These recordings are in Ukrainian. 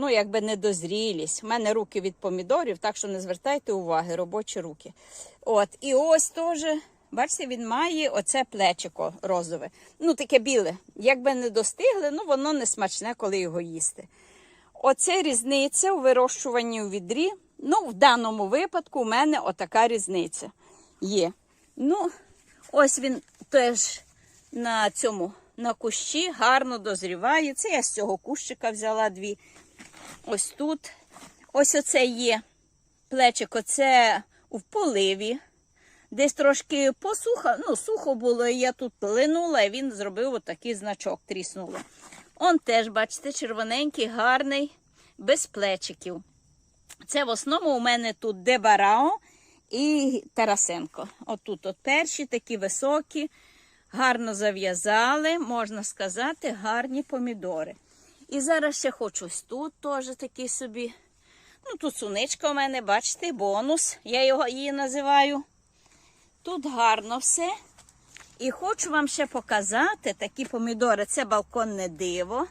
ну, якби недозрілість. У мене руки від помідорів, так що не звертайте уваги, робочі руки. От, і ось теж, бачите, він має оце плечико розове. Ну, таке біле. Якби не достигли, ну воно не смачне, коли його їсти. Оце різниця у вирощуванні у відрі. Ну, в даному випадку у мене отака різниця є. Ну, ось він теж на цьому на кущі гарно дозріває. Це я з цього кущика взяла дві. Ось тут. Ось оце є плечико, це в поливі. Десь трошки посуха, ну, сухо було, і я тут линула, і він зробив отакий значок, тріснуло. Он теж, бачите, червоненький, гарний, без плечиків. Це в основному у мене тут Дебарао і Тарасенко. Отут от перші такі високі, гарно зав'язали, можна сказати, гарні помідори. І зараз ще хочу ось тут теж такий собі. Ну, тут суничка у мене, бачите, бонус, я його її називаю. Тут гарно все. І хочу вам ще показати такі помідори. Це балконне диво.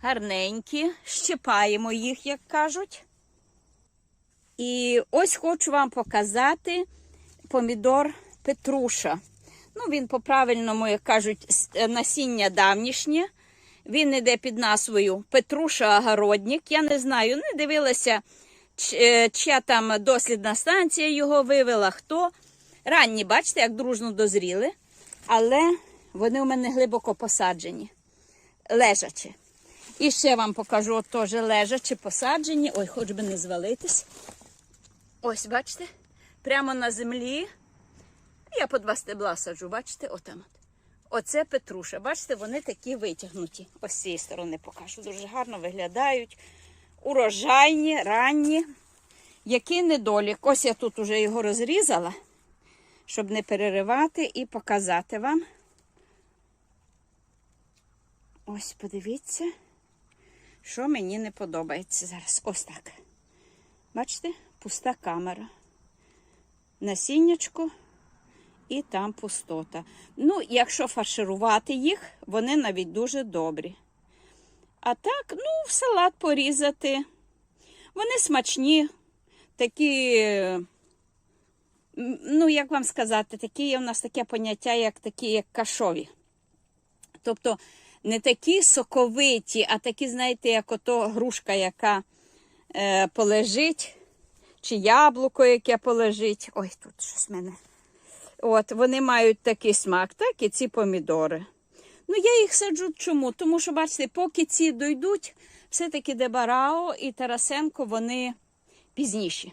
Гарненькі. Щипаємо їх, як кажуть. І ось хочу вам показати помідор Петруша. Ну, він по-правильному, як кажуть, е, насіння давнішнє. Він іде під назвою Петруша Огородник. Я не знаю, не дивилася, е, чия там дослідна станція його вивела, хто. Ранні, бачите, як дружно дозріли, але вони у мене глибоко посаджені, лежачі. І ще вам покажу теж лежачі, посаджені. Ой, хоч би не звалитись. Ось, бачите, прямо на землі. Я по два стебла саджу, бачите, отам. От. Оце Петруша. Бачите, вони такі витягнуті. Ось з цієї сторони покажу. Дуже гарно виглядають. Урожайні, ранні. Який недолік. Ось я тут уже його розрізала, щоб не переривати і показати вам. Ось подивіться, що мені не подобається зараз. Ось так. Бачите, пуста камера. Насіннячко і там пустота. Ну, якщо фарширувати їх, вони навіть дуже добрі. А так, ну, в салат порізати. Вони смачні, такі, ну, як вам сказати, такі є у нас таке поняття, як такі, як кашові. Тобто не такі соковиті, а такі, знаєте, як ото грушка, яка е, полежить, чи яблуко, яке полежить. Ой, тут щось в мене. От, вони мають такий смак, так і ці помідори. Ну, я їх саджу чому? Тому що, бачите, поки ці дойдуть, все-таки Дебарао і Тарасенко вони пізніші.